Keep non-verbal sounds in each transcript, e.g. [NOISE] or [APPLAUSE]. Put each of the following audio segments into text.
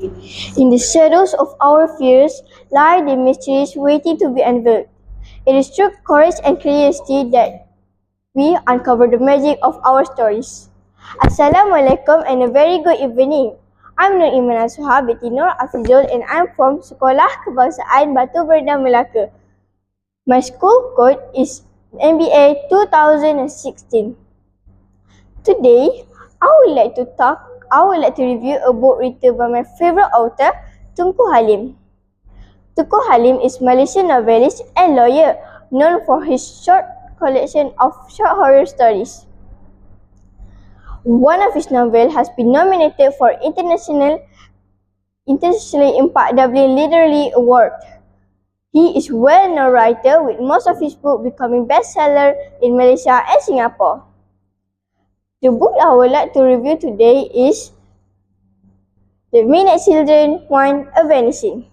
In the shadows of our fears lie the mysteries waiting to be unveiled. It is through courage and curiosity that we uncover the magic of our stories. Assalamualaikum and a very good evening. I'm Nur Iman Suha binti Nur Afizul and I'm from Sekolah Kebangsaan Batu Berdah Melaka. My school code is MBA 2016. Today, I would like to talk, I would like to review a book written by my favorite author, Tunku Halim. Tunku Halim is Malaysian novelist and lawyer known for his short collection of short horror stories. One of his novels has been nominated for international internationally Impact Dublin Literary Award. He is well-known writer with most of his books becoming bestseller in Malaysia and Singapore. The book I would like to review today is The Midnight Children Want a Vanishing.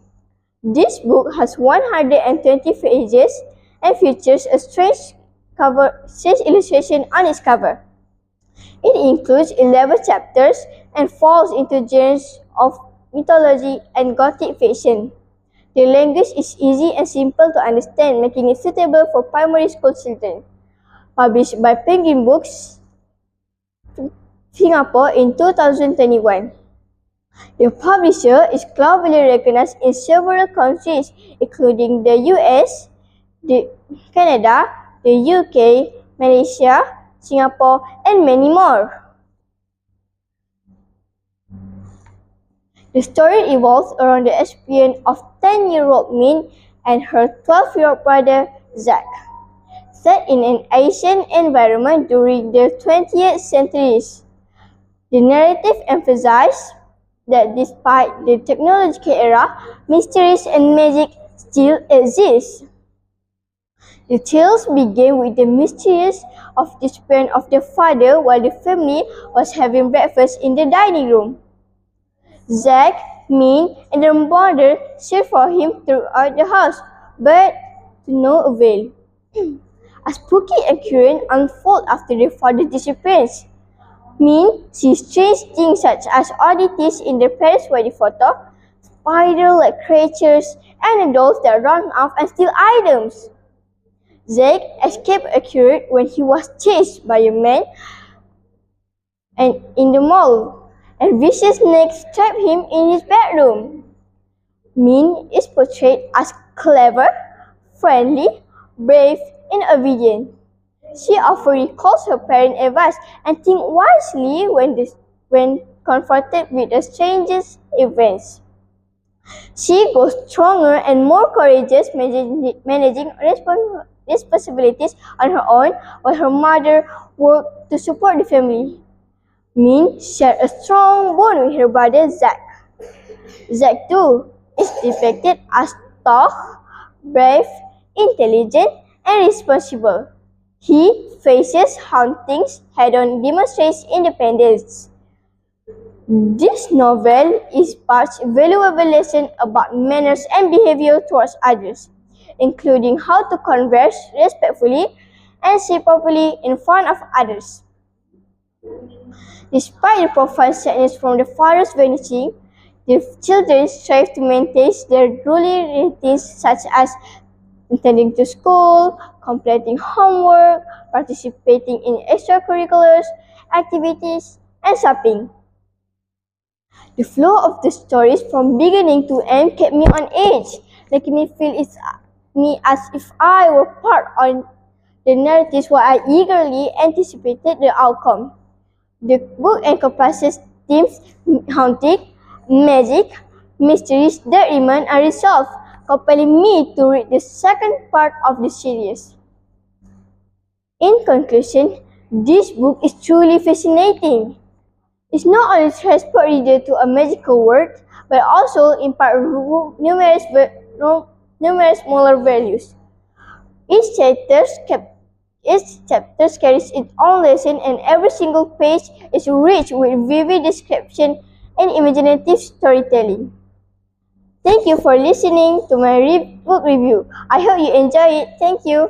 This book has 120 pages and features a strange cover strange illustration on its cover. It includes 11 chapters and falls into genres of mythology and gothic fiction. The language is easy and simple to understand, making it suitable for primary school children. Published by Penguin Books, Singapore in 2021. The publisher is globally recognized in several countries, including the US, the Canada, the UK, Malaysia, Singapore, and many more. The story evolves around the experience of 10-year-old Min and her 12-year-old brother Zack. Set in an Asian environment during the 20th centuries, the narrative emphasizes that despite the technological era, mysteries and magic still exist. The tales begin with the mysteries of the disappearance of the father while the family was having breakfast in the dining room. Zack, Min, and their mother searched for him throughout the house, but to no avail. [CLEARS THROAT] A spooky occurrence unfolds after the father's disappearance. Min sees strange things such as oddities in their parents' wedding photo, spider-like creatures, and adults that run off and steal items. Zack escaped occurred when he was chased by a man and in the mall, and vicious snakes trapped him in his bedroom. Min is portrayed as clever, friendly, brave, and obedient. She often recalls her parent advice and thinks wisely when, this, when confronted with the strangest events. She grows stronger and more courageous, managing, respons- responsibilities on her own while her mother worked to support the family. Min shared a strong bond with her brother Zack. Zack too is depicted as tough, brave, intelligent, and responsible. He faces hauntings head-on demonstrates independence. This novel is imparts valuable lesson about manners and behavior towards others, including how to converse respectfully and speak properly in front of others. Despite the profound sadness from the father's vanishing, the children strive to maintain their daily routines such as attending to school, completing homework, participating in extracurriculars, activities, and shopping. The flow of the stories from beginning to end kept me on edge, making me feel it's me as if I were part of the narrative while I eagerly anticipated the outcome. The book encompasses themes haunting, magic, mysteries that remain unresolved, compelling me to read the second part of the series. In conclusion, this book is truly fascinating. It's not only transport reader to a magical world, but also impart numerous, numerous moral values. Each chapter each chapter carries its own lesson, and every single page is rich with vivid description and imaginative storytelling. Thank you for listening to my book review. I hope you enjoy it. Thank you.